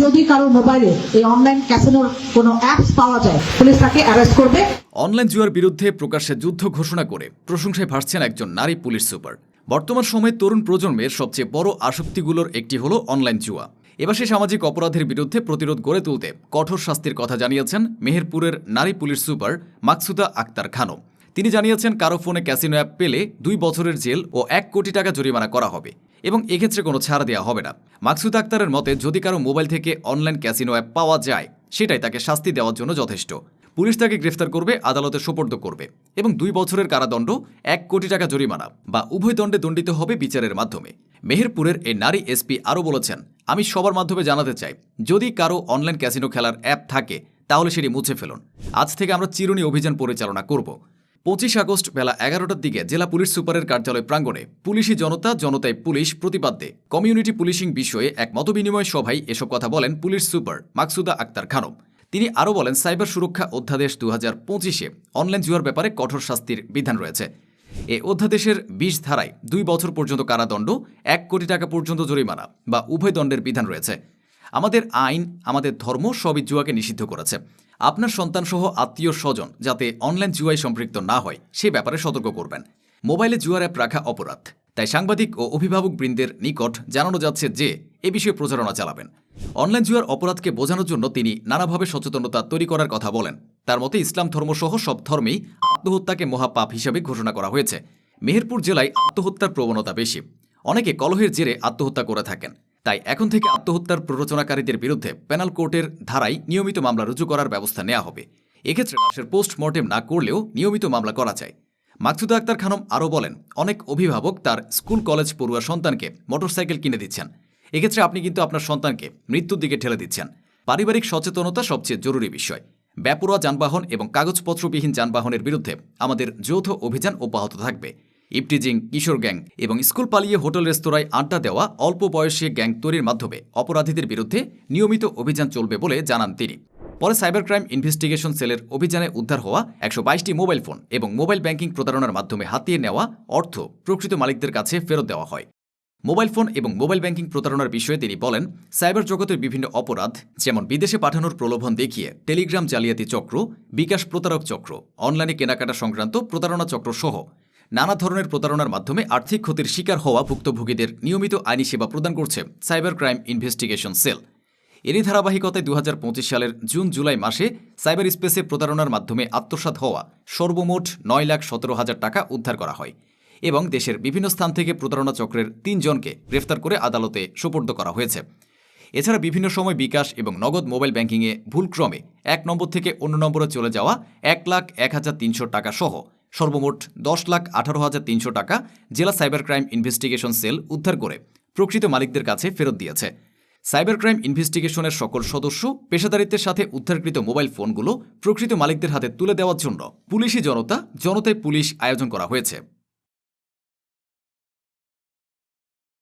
যদি কারও মোবাইলে এই অনলাইন ক্যাসিনোর কোনো অ্যাপস পাওয়া যায়, পুলিশ তাকে অ্যারেস্ট করবে। অনলাইন জুয়ার বিরুদ্ধে প্রকাশ্যে যুদ্ধ ঘোষণা করে প্রশংসায় ভাসছেন একজন নারী পুলিশ সুপার। বর্তমান সময়ে তরুণ প্রজন্মের সবচেয়ে বড় আসক্তিগুলোর একটি হলো অনলাইন জুয়া। এবার সে সামাজিক অপরাধের বিরুদ্ধে প্রতিরোধ গড়ে তুলতে কঠোর শাস্তির কথা জানিয়েছেন মেহেরপুরের নারী পুলিশ সুপার মাকসুদা আক্তার খানম। তিনি জানিয়েছেন কারও ফোনে ক্যাসিনো অ্যাপ পেলে দুই বছরের জেল ও এক কোটি টাকা জরিমানা করা হবে এবং এক্ষেত্রে কোনো ছাড় দেওয়া হবে না। মাকসুদ আক্তারের মতে, যদি কারও মোবাইল থেকে অনলাইন ক্যাসিনো অ্যাপ পাওয়া যায়, সেটাই তাকে শাস্তি দেওয়ার জন্য যথেষ্ট। পুলিশ তাকে গ্রেফতার করবে, আদালতে সোপর্দ করবে এবং দুই বছরের কারাদণ্ড, এক কোটি টাকা জরিমানা বা উভয় দণ্ডে দণ্ডিত হবে বিচারের মাধ্যমে। মেহেরপুরের এই নারী এসপি আরও বলেছেন, আমি সবার মাধ্যমে জানাতে চাই, যদি কারও অনলাইন ক্যাসিনো খেলার অ্যাপ থাকে, তাহলে সেটি মুছে ফেলুন। আজ থেকে আমরা চিরুনি অভিযান পরিচালনা করব। পঁচিশ আগস্ট বেলা এগারোটার দিকে জেলা পুলিশ সুপারের কার্যালয় প্রাঙ্গণে পুলিশি জনতা, জনতায় পুলিশ প্রতিপাদ্যে কমিউনিটি পুলিশিং বিষয়ে এক মতবিনিময় সভায় এসব কথা বলেন পুলিশ সুপার মাকসুদা আক্তার খানম। তিনি আরও বলেন, সাইবার সুরক্ষা অধ্যাদেশ দু হাজার পঁচিশে অনলাইন জুয়ার ব্যাপারে কঠোর শাস্তির বিধান রয়েছে। এ অধ্যাদেশের বিশ ধারায় দুই বছর পর্যন্ত কারাদণ্ড, এক কোটি টাকা পর্যন্ত জরিমানা বা উভয় দণ্ডের বিধান রয়েছে। আমাদের আইন, আমাদের ধর্ম সবই জুয়াকে নিষিদ্ধ করেছে। আপনার সন্তানসহ আত্মীয় স্বজন যাতে অনলাইন জুয়ায় সম্পৃক্ত না হয়, সে ব্যাপারে সতর্ক করবেন। মোবাইলে জুয়ার অ্যাপ রাখা অপরাধ। তাই সাংবাদিক ও অভিভাবক বৃন্দের নিকট জানানো যাচ্ছে যে, এ বিষয়ে প্রচারণা চালাবেন। অনলাইন জুয়ার অপরাধকে বোঝানোর জন্য তিনি নানাভাবে সচেতনতা তৈরি করার কথা বলেন। তার মতে ইসলাম ধর্মসহ সব ধর্মেই আত্মহত্যাকে মহাপাপ হিসাবে ঘোষণা করা হয়েছে। মেহেরপুর জেলায় আত্মহত্যার প্রবণতা বেশি। অনেকে কলহের জেরে আত্মহত্যা করে থাকেন। তাই এখন থেকে আত্মহত্যার প্ররোচনাকারীদের বিরুদ্ধে পেনাল কোর্টের ধারায় নিয়মিত মামলা রুজু করার ব্যবস্থা নেওয়া হবে। এক্ষেত্রে লাশের পোস্টমর্টেম না করলেও নিয়মিত মামলা করা যায়। মাকসুদা আক্তার খানম আরও বলেন, অনেক অভিভাবক তার স্কুল কলেজ পড়ুয়া সন্তানকে মোটরসাইকেল কিনে দিচ্ছেন। এক্ষেত্রে আপনি কিন্তু আপনার সন্তানকে মৃত্যুর দিকে ঠেলে দিচ্ছেন। পারিবারিক সচেতনতা সবচেয়ে জরুরি বিষয়। ব্যাপরোয়া যানবাহন এবং কাগজপত্রবিহীন যানবাহনের বিরুদ্ধে আমাদের যৌথ অভিযান অব্যাহত থাকবে। ইপটিজিং, কিশোর গ্যাং এবং স্কুল পালিয়ে হোটেল রেস্তোরাঁয় আড্ডা দেওয়া অল্প বয়সী গ্যাং তৈরির মাধ্যমে অপরাধীদের বিরুদ্ধে নিয়মিত অভিযান চলবে বলে জানান তিনি। পরে সাইবার ক্রাইম ইনভেস্টিগেশন সেলের অভিযানে উদ্ধার হওয়া একশো বাইশটি মোবাইল ফোন এবং মোবাইল ব্যাংকিং প্রতারণার মাধ্যমে হাতিয়ে নেওয়া অর্থ প্রকৃত মালিকদের কাছে ফেরত দেওয়া হয়। মোবাইল ফোন এবং মোবাইল ব্যাংকিং প্রতারণার বিষয়ে তিনি বলেন, সাইবার জগতের বিভিন্ন অপরাধ, যেমন বিদেশে পাঠানোর প্রলোভন দেখিয়ে টেলিগ্রাম জালিয়াতি চক্র, বিকাশ প্রতারক চক্র, অনলাইনে কেনাকাটা সংক্রান্ত প্রতারণা চক্র সহ নানা ধরনের প্রতারণার মাধ্যমে আর্থিক ক্ষতির শিকার হওয়া ভুক্তভোগীদের নিয়মিত আইনি সেবা প্রদান করছে সাইবার ক্রাইম ইনভেস্টিগেশন সেল। এরই ধারাবাহিকতায় দু হাজার পঁচিশ সালের জুন জুলাই মাসে সাইবার স্পেসে প্রতারণার মাধ্যমে আত্মসাৎ হওয়া সর্বমোট নয় লাখ সতেরো হাজার টাকা উদ্ধার করা হয় এবং দেশের বিভিন্ন স্থান থেকে প্রতারণা চক্রের তিনজনকে গ্রেফতার করে আদালতে সোপর্দ করা হয়েছে। এছাড়া বিভিন্ন সময় বিকাশ এবং নগদ মোবাইল ব্যাংকিংয়ে ভুলক্রমে এক নম্বর থেকে অন্য নম্বরে চলে যাওয়া এক লাখ এক হাজার তিনশো টাকা সহ সর্বমোট দশ লাখ আঠারো হাজার তিনশো টাকা জেলা সাইবার ক্রাইম ইনভেস্টিগেশন সেল উদ্ধার করে প্রকৃত মালিকদের কাছে ফেরত দিয়েছে। সাইবার ক্রাইম ইনভেস্টিগেশনের সকল সদস্য, পেশাদারিত্বের সাথে উদ্ধারকৃত মোবাইল ফোনগুলো প্রকৃত মালিকদের হাতে তুলে দেওয়ার জন্য পুলিশি জনতা, জনতায় পুলিশ আয়োজন করা হয়েছে।